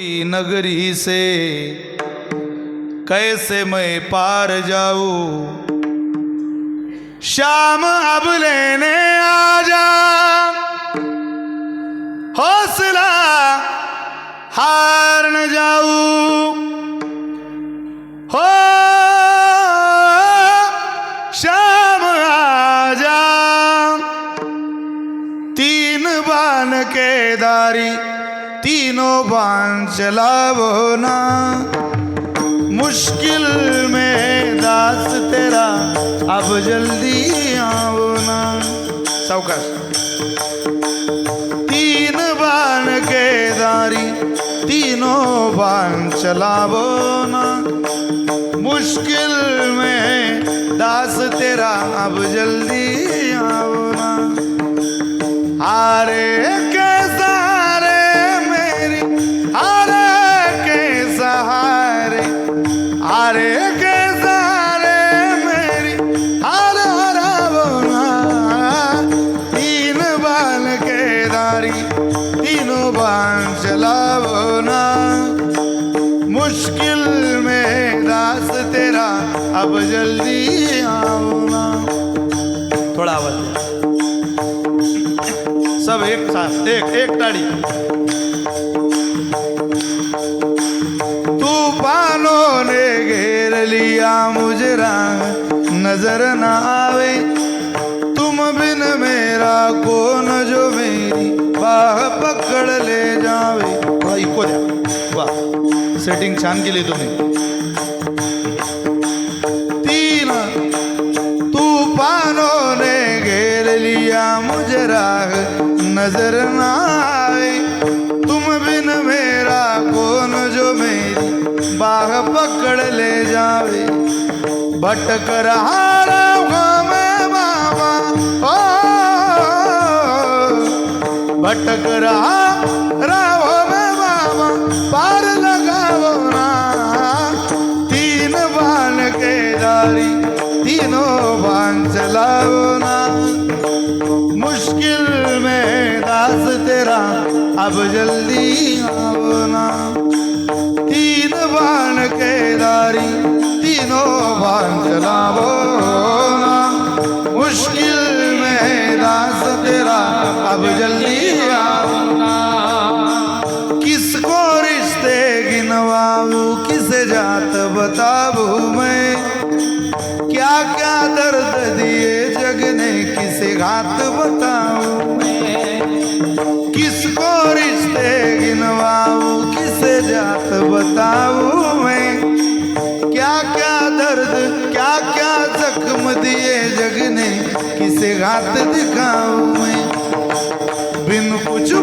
नगरी से कैसे मैं पार जाऊँ? शाम अब लेने आ जा हौसला हार न जाऊँ। हो, शाम आ जा तीन बान के दारी तीनों बान चलावो ना। मुश्किल में दास तेरा, अब जल्दी आओ ना। सावकाश तीन बान के दारी, तीनों बान चलावो ना। मुश्किल में दास तेरा, अब जल्दी मुश्किल में दास तेरा। अब जल्दी आओ ना थोड़ा आवाज सब एक साथ एक एक ताड़ी। तूफानों ने घेर लिया मुझे रंग नजर ना आवे। तुम बिन मेरा कौन जो मेरी बाह पकड़ ले जावे। भाई को द्या सेटिंग छान केली तुम्ही तीन तूफानों ने घेर लिया मुझे राह नज़र न आए तुम बिन मेरा कौन जो मेरी बाह पकड़ ले जावे भटक रहा बाबा ओ भटक रहा बान मुश्किल में दास तेरा, अब जल्दी आओ ना तीन बान के दारी, तीनों बान चलाओ ना। मुश्किल में दास तेरा, अब जल्दी आओ ना किसको रिश्ते गिनवाऊं, किसे जात बताबू मैं? किसे बताऊ बताऊँ किसको रिश्ते गिनवाऊं, किसे जात बताऊँ मैं? क्या क्या दर्द क्या क्या जख्म दिए जगने किसे रात दिखाऊ मैं? बिन कुछ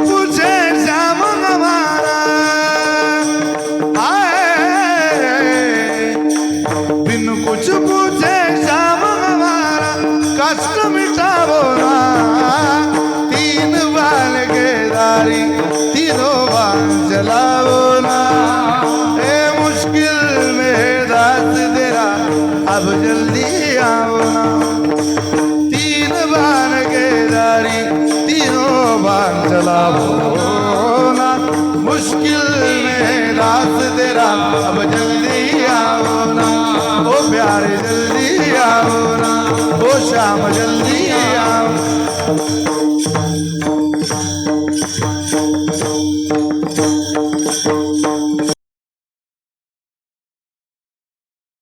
अब जल्दी आओ। तीन बाल के दारी तीनों बाल चलावो ना। मुश्किल में दास तेरा, अब जल्दी आओ ना। ओ प्यारे, जल्दी आओ ना। ओ शाम जल्दी आओ।